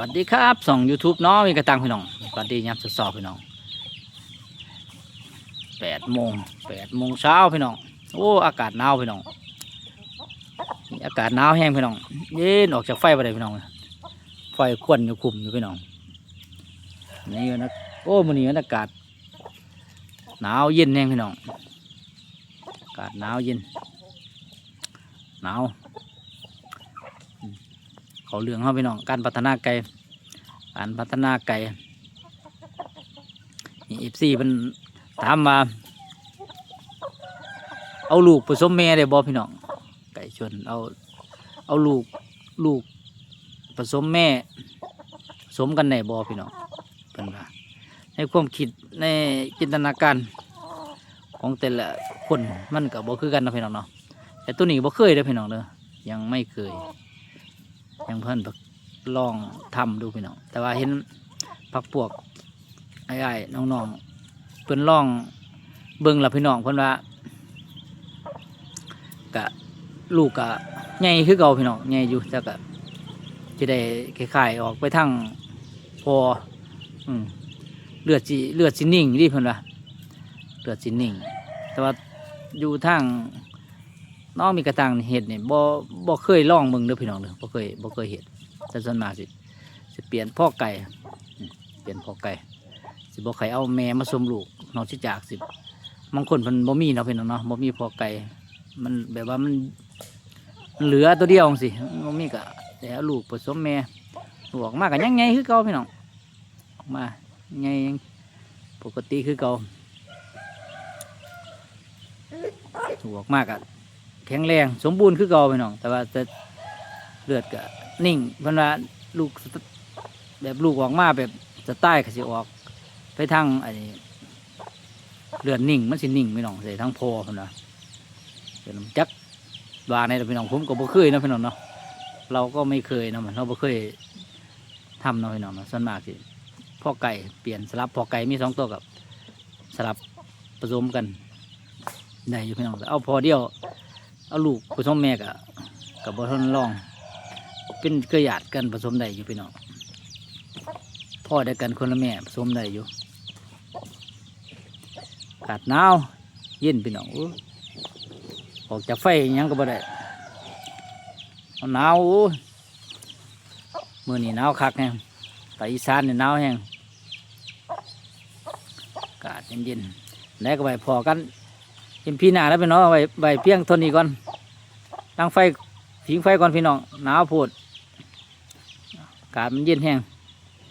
วัสดีครับส่อง YouTube เนาะมีกระตังพี่น้องสวัสดียับสอบพี่น้องแปดโมงแปดโมงเช้าพี่น้องโอ้อากาศหนาวพี่น้องอากาศหนาวแห้งพี่น้องเย็นออกจากไฟไปเลยพี่น้องไฟควันอยู่คุมอยู่พี่น้องนี่นะโอ้มันนี่อากาศหนาวเย็นแห้งพี่น้องอากาศหนาวเย็นหนาว เขาเรื่องเขาพี่น้องการพัฒนาไก่การพัฒนาไก่นี่เอฟซีมันถามมาเอาลูกผสมแม่ได้บ่พี่น้องไก่ชนเอาเอาลูกลูกผสมแม่ผสมกันได้บ่พี่น้องเป็นว่าในความคิดในจินตนาการของแต่ละคนมันก็บ่คือกันนะพี่น้องเนาะแต่ตัวนี้บ่เคยเด้อพี่น้องเด้อยังไม่เคย ยังเพิ่นแบบลองทำดูพี่น้องแต่ว่าเห็นพักพวกไอ้ไอ้ๆน้องๆเพิ่นลองเบิ่งละพี่น้องเพิ่นว่ากะลูกกะใหญ่คือเก่าพี่น้องใหญ่อยู่แต่กะจะได้คล้ายๆออกไปทางพออืมเลือดสิเลือดสินิ่งดิเพิ่นว่าเลือดสินิ่ง แต่ว่าอยู่ทาง น้องมีกระตังเห็ดเนี่ยบ่บ่เคยลองมึงเด้อพี่น้องเด้อบ่เคยบ่เคยเห็ดแต่ส่วนมากสิสิเปลี่ยนพ่อไก่เปลี่ยนพ่อไก่สิบ่ใครเอาแม่มาสมลูกน้อกจากสิบางคนเพิ่นบ่มีเนาะพี่น้องเนาะบ่มีพ่อไก่มันแบบว่ามันเหลือตัวเดียวจังซี่บ่มีก็แต่ลูกผสมแม่ลูกออกมาก็ยังไงคือเก่าพี่น้องออกมาไงยังปกติคือเก่าลูกออกมาก็ แข็งแรง สมบูรณ์คือเก่าไปน้อง แต่ว่าจะเลือดก็นิ่ง เพราะว่าลูกแบบลูกออกมาแบบจะใต้ก็สิออก ไปทางไอ้เลือดนิ่ง มันสินิ่งไปน้องใส่ทั้งพอเพนว่าเดี๋ยวน้ำจักวาในเราพี่น้องผมก็บ่เคยนะพี่น้องเนาะเราก็ไม่เคยนะมันเราบ่เคยทำเนาะพี่น้องเนาะส่วนมากสิพ่อไก่เปลี่ยนสลับพ่อไก่มีสองตัวกับสลับผสมกันได้อยู่พี่น้องเอาพอเดียว เอาลูกผสมแม่กับกับบทนลอง เป็นเครือญาติกันผสมได้อยู่พี่น้องพ่อได้กันคนละแม่ผสมได้อยู่อากาศหนาวเย็นพี่น้องออกจากไฟยังก็บ่ได้หนาวมือนี่หนาวคักแฮงแต่อีสานนี่หนาวแฮงอากาศเย็นๆแล้วก็ไปพอกันเห็นพี่หนาแล้วพี่น้องเอาไว้ใบเพียงทนนี้ก่อน ตั้งไฟผิงไฟก่อนพี่น้องหนาวโพดอากาศมันเย็นแห้ง